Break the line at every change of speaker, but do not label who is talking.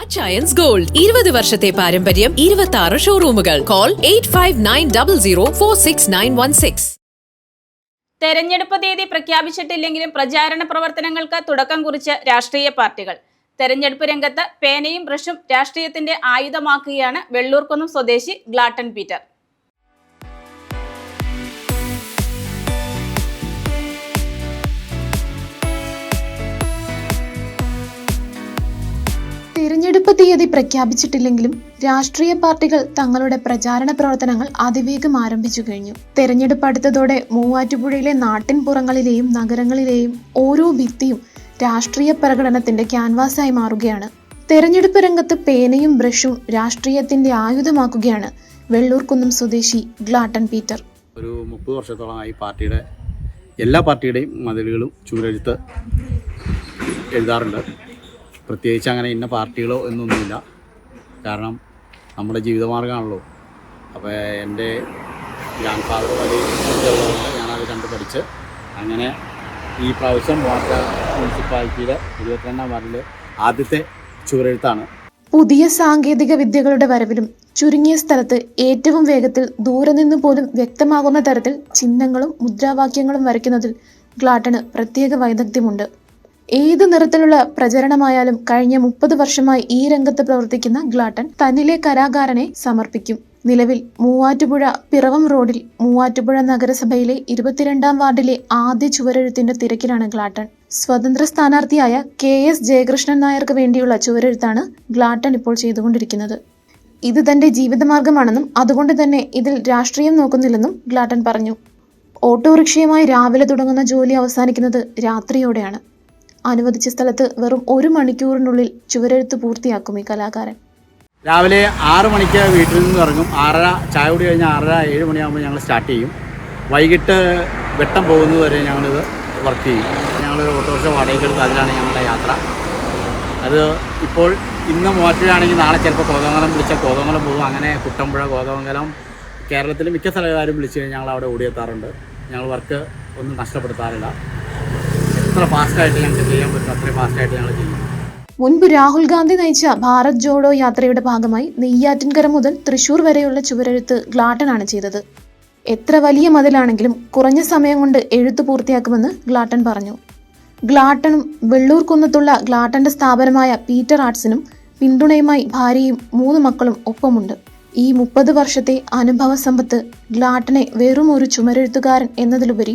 Achayans gold ഇരുപത് വർഷത്തെ പാരമ്പര്യം ഇരുപത്തി ആറ് ഷോറൂമുകൾ call eight five nine double zero four six nine one six
തെരഞ്ഞെടുപ്പ് തീയതി പ്രഖ്യാപിച്ചിട്ടില്ലെങ്കിലും പ്രചാരണ പ്രവർത്തനങ്ങൾക്ക് തുടക്കം കുറിച്ച് രാഷ്ട്രീയ പാർട്ടികൾ. തെരഞ്ഞെടുപ്പ് രംഗത്ത് പേനയും ബ്രഷും രാഷ്ട്രീയത്തിന്റെ ആയുധമാക്കുകയാണ് വെള്ളൂർക്കുന്നും സ്വദേശി ഗ്ലാട്ടൻ പീറ്റർ
തിരഞ്ഞെടുപ്പ് തീയതി പ്രഖ്യാപിച്ചിട്ടില്ലെങ്കിലും രാഷ്ട്രീയ പാർട്ടികൾ തങ്ങളുടെ പ്രചാരണ പ്രവർത്തനങ്ങൾ അതിവേഗം ആരംഭിച്ചു കഴിഞ്ഞു. തെരഞ്ഞെടുപ്പ് അടുത്തതോടെ മൂവാറ്റുപുഴയിലെ നാട്ടിൻപുറങ്ങളിലെയും നഗരങ്ങളിലെയും ഓരോ ഭിത്തിയും രാഷ്ട്രീയ പ്രകടനത്തിന്റെ ക്യാൻവാസായി മാറുകയാണ്. തെരഞ്ഞെടുപ്പ് രംഗത്ത് പേനയും ബ്രഷും രാഷ്ട്രീയത്തിന്റെ ആയുധമാക്കുകയാണ് വെള്ളൂർകുന്നം സ്വദേശി ഗ്ലാട്ടൻ പീറ്റർ.
ഒരു മുപ്പത് വർഷത്തോളമായി പാർട്ടിയുടെ എല്ലാ പാർട്ടിയുടെയും മതിലുകളും ചുവരെഴുത്ത് എഴുതാറുണ്ട്. പ്രത്യേകിച്ച് അങ്ങനെ ഇന്ന പാർട്ടികളോ എന്നൊന്നുമില്ല. കാരണം നമ്മുടെ ജീവിതമാർഗമാണല്ലോ അപ്പോൾ എന്റെ ഗ്രാൻഡ് ഫാദർ വലിയ ഞാനത് കണ്ട് പഠിച്ച് അങ്ങനെ ഈ പ്രാവശ്യം വാർത്ത മുനിസിപ്പാലിറ്റിയുടെ ഇരുപത്തിരണ്ടാം വാർഡിൽ ആദ്യത്തെ ചുവരെഴുത്താണ്.
പുതിയ സാങ്കേതിക വിദ്യകളുടെ വരവിലും ചുരുങ്ങിയ സ്ഥലത്ത് ഏറ്റവും വേഗത്തിൽ ദൂരെ നിന്ന് പോലും വ്യക്തമാകുന്ന തരത്തിൽ ചിഹ്നങ്ങളും മുദ്രാവാക്യങ്ങളും വരയ്ക്കുന്നതിൽ ഗ്ലാട്ടന് പ്രത്യേക വൈദഗ്ധ്യമുണ്ട്. ഏത് നിറത്തിലുള്ള പ്രചരണമായാലും കഴിഞ്ഞ മുപ്പത് വർഷമായി ഈ രംഗത്ത് പ്രവർത്തിക്കുന്ന ഗ്ലാട്ടൻ തന്നിലെ കലാകാരനെ സമർപ്പിക്കും. നിലവിൽ മൂവാറ്റുപുഴ പിറവം റോഡിൽ മൂവാറ്റുപുഴ നഗരസഭയിലെ ഇരുപത്തിരണ്ടാം വാർഡിലെ ആദ്യ ചുവരെഴുത്തിന്റെ തിരക്കിലാണ് ഗ്ലാട്ടൻ. സ്വതന്ത്ര സ്ഥാനാർത്ഥിയായ കെ എസ് ജയകൃഷ്ണൻ നായർക്ക് വേണ്ടിയുള്ള ചുവരെഴുത്താണ് ഗ്ലാട്ടൻ ഇപ്പോൾ ചെയ്തുകൊണ്ടിരിക്കുന്നത്. ഇത് തന്റെ ജീവിതമാർഗമാണെന്നും അതുകൊണ്ട് തന്നെ ഇതിൽ രാഷ്ട്രീയം നോക്കുന്നില്ലെന്നും ഗ്ലാട്ടൻ പറഞ്ഞു. ഓട്ടോറിക്ഷയുമായി രാവിലെ തുടങ്ങുന്ന ജോലി അവസാനിക്കുന്നത് രാത്രിയോടെയാണ്. അനുവദിച്ച സ്ഥലത്ത് വെറും ഒരു മണിക്കൂറിനുള്ളിൽ ചുവരെഴുത്ത് പൂർത്തിയാക്കും ഈ കലാകാരൻ.
രാവിലെ ആറ് മണിക്ക് വീട്ടിൽ നിന്ന് ഇറങ്ങും. ആറര ചായ കുടി കഴിഞ്ഞ് ആറര ഏഴ് മണിയാകുമ്പോൾ ഞങ്ങൾ സ്റ്റാർട്ട് ചെയ്യും. വൈകിട്ട് വെട്ടം പോകുന്നത് വരെ ഞങ്ങളിത് വർക്ക് ചെയ്യും. ഞങ്ങൾ ഓട്ടോറിക്ഷ വാടകയ്ക്ക് എടുത്ത് അതിലാണ് ഞങ്ങളുടെ യാത്ര. അത് ഇപ്പോൾ ഇന്ന് മൂവാറ്റുപുഴയാണെങ്കിൽ നാളെ ചിലപ്പോൾ കോതമംഗലം വിളിച്ചാൽ കോതമംഗലം പോകും. അങ്ങനെ കുട്ടമ്പുഴ കോതമംഗലം കേരളത്തിലെ മിക്ക സ്ഥലക്കാരും വിളിച്ച് കഴിഞ്ഞാൽ ഞങ്ങൾ അവിടെ ഓടിയെത്താറുണ്ട്. ഞങ്ങൾ വർക്ക് ഒന്നും നഷ്ടപ്പെടുത്താറില്ല. ചെയ്യാൻ
മുൻപ് രാഹുൽ ഗാന്ധി നയിച്ച ഭാരത് ജോഡോ യാത്രയുടെ ഭാഗമായി നെയ്യാറ്റിൻകര മുതൽ തൃശൂർ വരെയുള്ള ചുവരെഴുത്ത് ഗ്ലാട്ടനാണ് ചെയ്തത്. എത്ര വലിയ മതിലാണെങ്കിലും കുറഞ്ഞ സമയം കൊണ്ട് എഴുത്ത് പൂർത്തിയാക്കുമെന്ന് ഗ്ലാട്ടൻ പറഞ്ഞു. ഗ്ലാട്ടനും വെള്ളൂർ കുന്നത്തുള്ള ഗ്ലാട്ടന്റെ സ്ഥാപനമായ പീറ്റർ ആർട്സിനും പിന്തുണയുമായി ഭാര്യയും മൂന്ന് മക്കളും ഒപ്പമുണ്ട്. ഈ മുപ്പത് വർഷത്തെ അനുഭവ സമ്പത്ത് ഗ്ലാട്ടനെ വെറും ഒരു ചുമരെഴുത്തുകാരൻ എന്നതിലുപരി